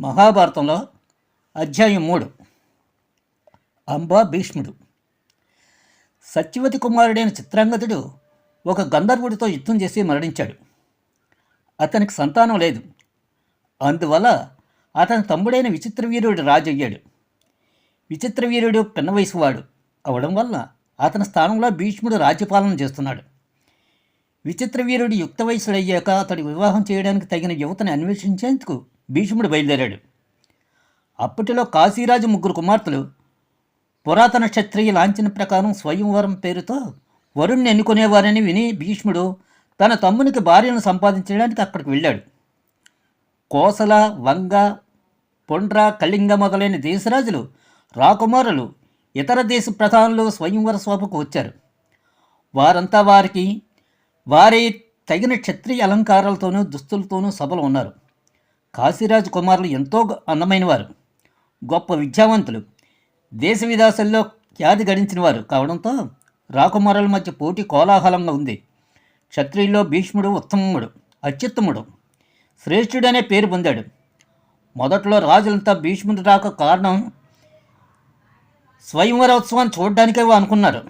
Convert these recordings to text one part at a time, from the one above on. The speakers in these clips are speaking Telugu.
మహాభారతంలో అధ్యాయం మూడు. అంబా భీష్ముడు. సత్యవతి కుమారుడైన చిత్రాంగదుడు ఒక గంధర్వుడితో యుద్ధం చేసి మరణించాడు. అతనికి సంతానం లేదు. అందువల్ల అతని తమ్ముడైన విచిత్రవీరుడు రాజయ్యాడు. విచిత్రవీరుడు పిన్న వయసువాడు అవడం వల్ల అతని స్థానంలో భీష్ముడు రాజ్యపాలన చేస్తున్నాడు. విచిత్రవీరుడు యుక్త వయసుడయ్యాక అతడు వివాహం చేయడానికి తగిన యువతని అన్వేషించేందుకు భీష్ముడు బయలుదేరాడు. అప్పటిలో కాశీరాజు ముగ్గురు కుమార్తెలు పురాతన క్షత్రియ లాంఛన ప్రకారం స్వయంవరం పేరుతో వరుణ్ణి ఎన్నుకునేవారని విని భీష్ముడు తన తమ్మునికి భార్యను సంపాదించడానికి అక్కడికి వెళ్ళాడు. కోసల వంగ పొండ్ర కళింగ మొదలైన దేశరాజులు రాకుమారులు ఇతర దేశ ప్రధానులు స్వయంవర శోభకు వచ్చారు. వారంతా వారికి వారి తగిన క్షత్రియ అలంకారాలతోనూ దుస్తులతోనూ సభలు ఉన్నారు. కాశీరాజు కుమారులు ఎంతో అందమైనవారు. గొప్ప విద్యావంతులు. దేశ విదేశాల్లో ఖ్యాతి గడించిన వారు కావడంతో రాకుమారుల మధ్య పోటీ కోలాహలంగా ఉంది. క్షత్రియుల్లో భీష్ముడు ఉత్తముడు అత్యుత్తముడు శ్రేష్ఠుడనే పేరు పొందాడు. మొదట్లో రాజులంతా భీష్ముడు రాక కారణం స్వయంవరోత్సవాన్ని చూడడానికే అనుకున్నారు.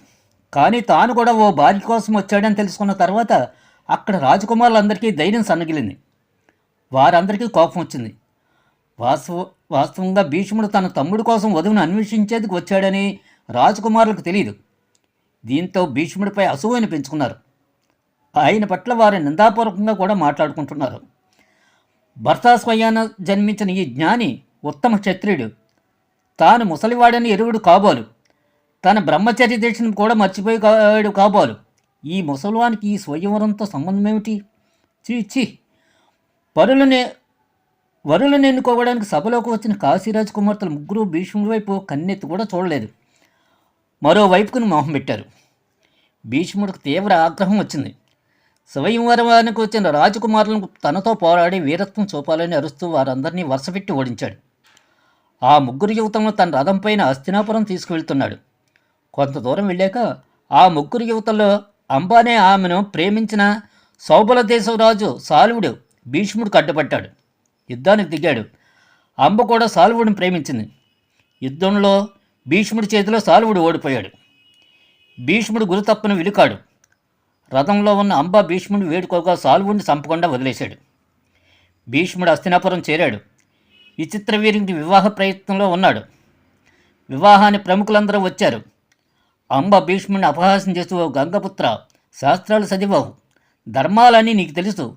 కానీ తాను కూడా ఓ భార్య కోసం వచ్చాడని తెలుసుకున్న తర్వాత అక్కడ రాజకుమారులందరికీ ధైర్యం సన్నగిలింది. వారందరికీ కోపం వచ్చింది. వాస్తవ వాస్తవంగా భీష్ముడు తన తమ్ముడు కోసం వధువును అన్వేషించేందుకు వచ్చాడని రాజకుమారులకు తెలియదు దీంతో భీష్ముడిపై అసూయను పెంచుకున్నారు. ఆయన పట్ల వారు నిందాపూర్వకంగా కూడా మాట్లాడుకుంటున్నారు. భర్త స్వయాన జన్మించిన ఈ జ్ఞాని ఉత్తమ క్షత్రియుడు. తాను ముసలివాడని ఎరువుడు కాబోలు. తన బ్రహ్మచర్య దీక్షను కూడా మర్చిపోయాడు కాబోలు. ఈ ముసలివానికి ఈ స్వయంవరంతో సంబంధం ఏమిటి? చీ చీ పరులని వరులను ఎన్నుకోవడానికి సభలోకి వచ్చిన కాశీరాజు కుమార్తెలు ముగ్గురు భీష్ముడి వైపు కన్నెత్తి కూడా చూడలేదు. మరోవైపుకుని మొహం పెట్టారు. భీష్ముడికి తీవ్ర ఆగ్రహం వచ్చింది. స్వయంవరానికి వచ్చిన రాజకుమారులను తనతో పోరాడి వీరత్వం చూపాలని అరుస్తూ వారందరినీ వరుసపెట్టి ఓడించాడు. ఆ ముగ్గురు యువతలను తన రథంపైన హస్తినాపురం తీసుకువెళ్తున్నాడు. కొంత దూరం వెళ్ళాక ఆ ముగ్గురు యువతల్లో అంబానే ఆమెను ప్రేమించిన సౌబల దేశరాజు సాలువుడు భీష్ముడు కట్టుబట్టాడు. యుద్ధానికి దిగాడు. అంబ కూడా సాల్వుడిని ప్రేమించింది. యుద్ధంలో భీష్ముడి చేతిలో సాల్వుడు ఓడిపోయాడు. భీష్ముడు గురి తప్పని విలుకాడు. రథంలో ఉన్న అంబ భీష్ముడు వేడుకోగా సాల్వుడిని చంపకుండా వదిలేశాడు. భీష్ముడు అస్తినాపురం చేరాడు. విచిత్ర వీరికి వివాహ ప్రయత్నంలో ఉన్నాడు. వివాహాన్ని ప్రముఖులందరూ వచ్చారు. అంబ భీష్ముడిని అపహాసం చేస్తూ "ఓ గంగపుత్ర శాస్త్రాలు చదివావు. ధర్మాలని నీకు తెలుసు.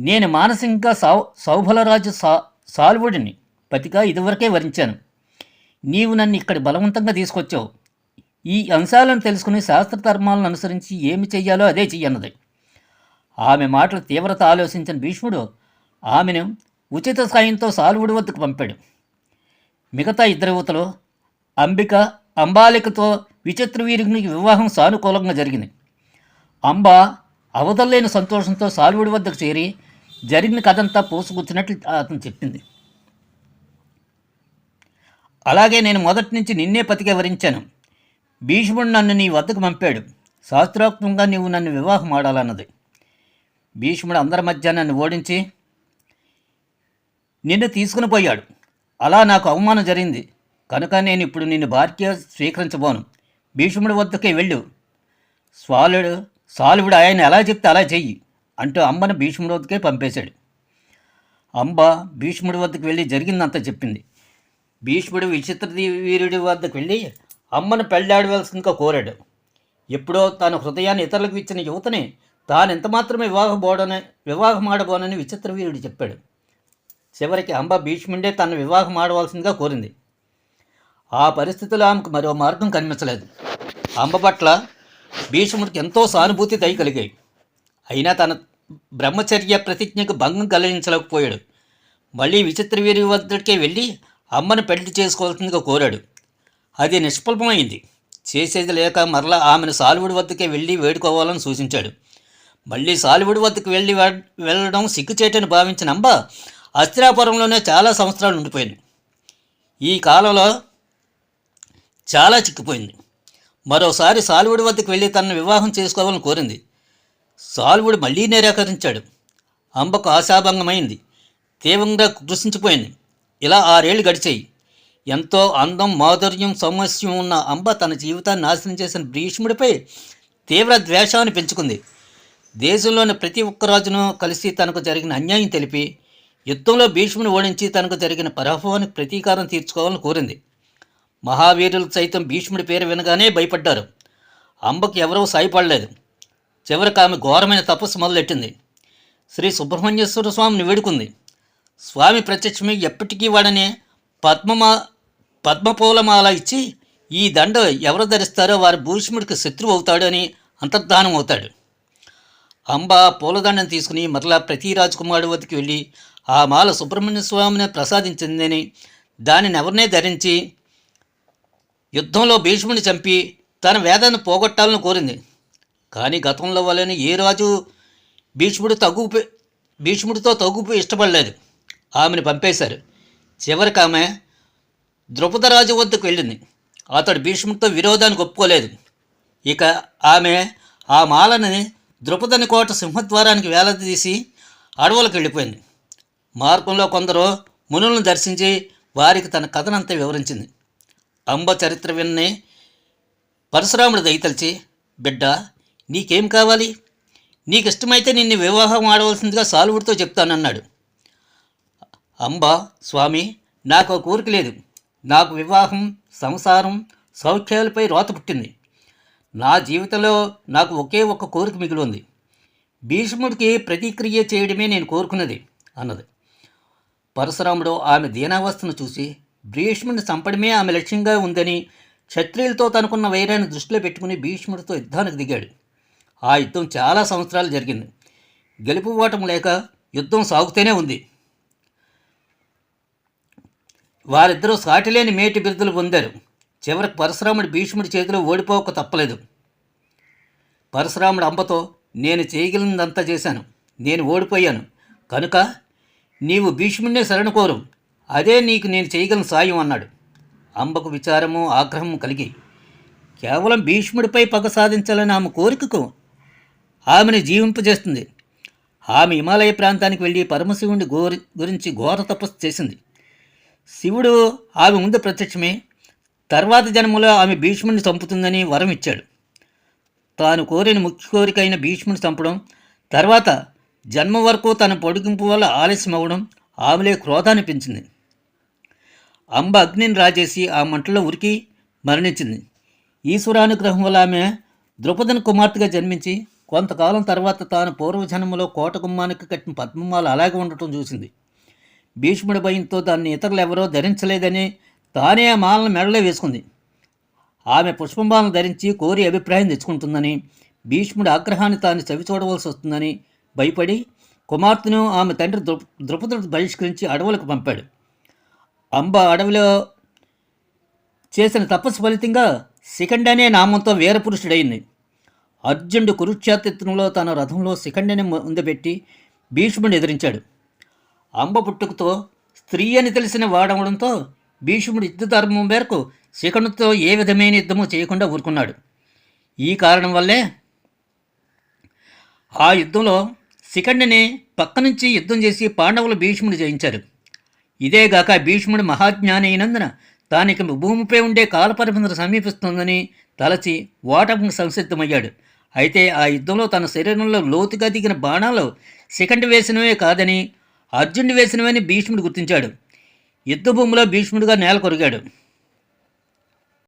నేను మానసికంగా సౌ సౌభలరాజు సా సాల్వుడిని పతిగా ఇదివరకే వరించాను. నీవు నన్ను ఇక్కడ బలవంతంగా తీసుకొచ్చావు. ఈ అంశాలను తెలుసుకుని శాస్త్ర ధర్మాలను అనుసరించి ఏమి చెయ్యాలో అదే చెయ్యన్నది. ఆమె మాటల తీవ్రత ఆలోచించిన భీష్ముడు ఆమెను ఉచిత సాయంతో సాల్వుడి వద్దకు పంపాడు. మిగతా ఇద్దరు యువతలు అంబిక అంబాలికతో విచిత్ర వీరునికి వివాహం సానుకూలంగా జరిగింది. అంబ అవతలేని సంతోషంతో సాలువుడి వద్దకు చేరి జరిగిన కథంతా పోసుకొచ్చినట్లు అతను చెప్పింది. అలాగే నేను మొదటి నుంచి నిన్నే పతికే వరించాను భీష్ముడు నన్ను నీ వద్దకు పంపాడు. శాస్త్రోక్తంగా నీవు నన్ను వివాహం ఆడాలన్నది. భీష్ముడు అందరి మధ్య నన్ను ఓడించి నిన్ను తీసుకుని పోయాడు. అలా నాకు అవమానం జరిగింది. కనుక నేను ఇప్పుడు నిన్ను భార్య స్వీకరించబోను. భీష్ముడి వద్దకే వెళ్ళు. స్వాలుడు సాలువుడు ఆయన ఎలా చెప్తే అలా చెయ్యి అంటూ అంబను భీష్ముడి వద్దకే పంపేశాడు. అంబ భీష్ముడి వద్దకు వెళ్ళి జరిగిందంతా చెప్పింది. భీష్ముడు విచిత్ర వీరుడి వద్దకు వెళ్ళి అమ్మను పెళ్ళాడవలసిందిగా కోరాడు. ఎప్పుడో తన హృదయాన్ని ఇతరులకు ఇచ్చిన యువతని తాను ఎంత మాత్రమే వివాహబోడని వివాహం ఆడబోనని విచిత్ర వీరుడు చెప్పాడు. చివరికి అంబ భీష్ముండే తన వివాహం ఆడవలసిందిగా కోరింది. ఆ పరిస్థితిలో ఆమెకు మరో మార్గం కనిపించలేదు. అంబ పట్ల భీష్ముడికి ఎంతో సానుభూతి దయ కలిగాయి. అయినా తన బ్రహ్మచర్య ప్రతిజ్ఞకు భంగం కలిగించలేకపోయాడు. మళ్ళీ విచిత్ర వీరి వద్దకే వెళ్ళి అమ్మను పెళ్ళి చేసుకోవాల్సిందిగా కోరాడు. అది నిష్ఫలమైంది. చేసేది లేక మరలా ఆమెను సాలువుడి వద్దకే వెళ్ళి వేడుకోవాలని సూచించాడు. మళ్ళీ సాలువుడి వద్దకు వెళ్ళి వెళ్ళడం సిగ్గుచేటని భావించిన అంబ అస్తిరాపురంలోనే చాలా సంవత్సరాలు ఉండిపోయింది. ఈ కాలంలో చాలా చిక్కిపోయింది. మరోసారి సాలువుడి వద్దకు వెళ్ళి తనను వివాహం చేసుకోవాలని కోరింది. సాల్వుడు మళ్ళీ నిరాకరించాడు. అంబకు ఆశాభంగమైంది. తీవ్రంగా కృషించిపోయింది ఇలా ఆరేళ్ళు గడిచాయి. ఎంతో అందం మాధుర్యం సమస్యం ఉన్న అంబ తన జీవితాన్ని నాశనం చేసిన భీష్ముడిపై తీవ్ర ద్వేషాన్ని పెంచుకుంది. దేశంలోని ప్రతి ఒక్క రాజును కలిసి తనకు జరిగిన అన్యాయం తెలిపి యుద్ధంలో భీష్ముని ఓడించి తనకు జరిగిన పరాభవానికి ప్రతీకారం తీర్చుకోవాలని కోరింది. మహావీరులు సైతం భీష్ముడి పేరు వినగానే భయపడ్డారు. అంబకు ఎవరూ సాయపడలేదు. చివరికి ఆమె ఘోరమైన తపస్సు మొదలెట్టింది. శ్రీ సుబ్రహ్మణ్యేశ్వర స్వామిని వేడుకుంది. స్వామి ప్రత్యక్షమై ఎప్పటికీ వాడనే పద్మమా పద్మపూలమాల ఇచ్చి ఈ దండ ఎవరు ధరిస్తారో వారి భూష్ముడికి శత్రువు అవుతాడు అని అంతర్ధానం అవుతాడు. అంబ పూలదండను తీసుకుని మరలా ప్రతి రాజకుమారుడి వద్దకు వెళ్ళి ఆ మాల సుబ్రహ్మణ్య స్వామిని ప్రసాదించిందని దానిని ఎవరినే ధరించి యుద్ధంలో భీష్ముని చంపి తన వేదాన్ని పోగొట్టాలని కోరింది. కానీ గతంలో వల్లనే ఏ రాజు భీష్ముడు తగ్గు భీష్ముడితో తగ్గుపు ఇష్టపడలేదు. ఆమెను పంపేశారు. చివరికి ఆమె ద్రుపదరాజు వద్దకు వెళ్ళింది. అతడు భీష్ముడితో విరోధానికి ఒప్పుకోలేదు. ఇక ఆమె ఆ మాలని ద్రుపదని కోట సింహద్వారానికి వేలదీసి అడవులకు వెళ్ళిపోయింది. మార్గంలో కొందరు మునులను దర్శించి వారికి తన కథనంతా వివరించింది. అంబ చరిత్ర విన్నే పరశురాముడు దయతలిచి బిడ్డ నీకేం కావాలి? నీకు ఇష్టమైతే నిన్ను వివాహం ఆడవలసిందిగా సాలువుడితో చెప్తానన్నాడు. అంబ స్వామి నాకు ఒక కోరిక లేదు. నాకు వివాహం సంసారం సౌఖ్యాలపై రోత పుట్టింది. నా జీవితంలో నాకు ఒకే ఒక్క కోరిక మిగిలి ఉంది భీష్ముడికి ప్రతిక్రియ చేయడమే నేను కోరుకున్నది అన్నది. పరశురాముడు ఆమె దీనావస్థను చూసి భీష్ముడిని చంపడమే ఆమె లక్ష్యంగా ఉందని క్షత్రియులతో తనకున్న వైరాన్ని దృష్టిలో పెట్టుకుని భీష్ముడితో యుద్ధానికి దిగాడు. ఆ యుద్ధం చాలా సంవత్సరాలు జరిగింది. గెలుపు ఓటం లేక యుద్ధం సాగుతూనే ఉంది. వారిద్దరూ సాటిలేని మేటి బిరుదులు పొందారు. చివరికి పరశురాముడి భీష్ముడి చేతిలో ఓడిపోక తప్పలేదు. పరశురాముడు అంబతో నేను చేయగలిగినంతా చేశాను. నేను ఓడిపోయాను. కనుక నీవు భీష్ముడినే శరణు కోరు. అదే నీకు నేను చేయగలను సాయం అన్నాడు. అంబకు విచారము ఆగ్రహము కలిగి కేవలం భీష్ముడిపై పగ సాధించాలని ఆమె కోరికకు ఆమెను జీవింపజేస్తుంది. ఆమె హిమాలయ ప్రాంతానికి వెళ్ళి పరమశివుడి గోరి గురించి ఘోర తపస్సు చేసింది. శివుడు ఆమె ముందు ప్రత్యక్షమే తర్వాత జన్మలో ఆమె భీష్ముడిని చంపుతుందని వరం ఇచ్చాడు. తాను కోరిన ముఖ్య కోరిక అయిన భీష్ముని చంపడం తర్వాత జన్మ వరకు తన పొడిగింపు వల్ల ఆలస్యం అవ్వడం ఆమెలే క్రోధాన్ని పెంచింది. అంబ అగ్నిని రాజేసి ఆ మంటలో ఉరికి మరణించింది. ఈశ్వరానుగ్రహం వల్ల ఆమె ద్రుపదని కుమార్తెగా జన్మించి కొంతకాలం తర్వాత తాను పూర్వజన్మలో కోట గుమ్మానికి కట్టిన పద్మమాల అలాగే ఉండటం చూసింది. భీష్ముడి భయంతో దాన్ని ఇతరులు ఎవరో ధరించలేదని తానే ఆ మాలను మెడలో వేసుకుంది. ఆమె పుష్పమాలను ధరించి కోరి అభిప్రాయం తెచ్చుకుంటుందని భీష్ముడి ఆగ్రహాన్ని తాను చవి చూడవలసి వస్తుందని భయపడి కుమార్తెను ఆమె తండ్రి ద్రు ద్రుపదుడు బహిష్కరించి అడవులకు పంపాడు. అంబ అడవిలో చేసిన తపస్సు ఫలితంగా శిఖండి అనే నామంతో వీరపురుషుడైంది అర్జునుడు కురుక్షేత్రంలో తన రథంలో శిఖండిని ముందుపెట్టి భీష్ముడిని ఎదిరించాడు. అంబ పుట్టుకతో స్త్రీ అని తెలిసిన వాడవడంతో భీష్ముడు యుద్ధ ధర్మం మేరకు శిఖండితో ఏ విధమైన యుద్ధము చేయకుండా ఊరుకున్నాడు. ఈ కారణం వల్లే ఆ యుద్ధంలో శిఖండిని పక్క నుంచి యుద్ధం చేసి పాండవులు భీష్ముడు జయించారు. ఇదేగాక భీష్ముడు మహాజ్ఞాని అయినందున తానికి భూమిపై ఉండే కాలపరిమితులు సమీపిస్తుందని తలచి ఓటమికి సంసిద్ధమయ్యాడు. అయితే ఆ యుద్ధంలో తన శరీరంలో లోతుగా దిగిన బాణాలు సెకండ్ వేసినవే కాదని అర్జునుడు వేసినవని భీష్ముడు గుర్తించాడు. యుద్ధభూమిలో భీష్ముడిగా నేల కొరిగాడు.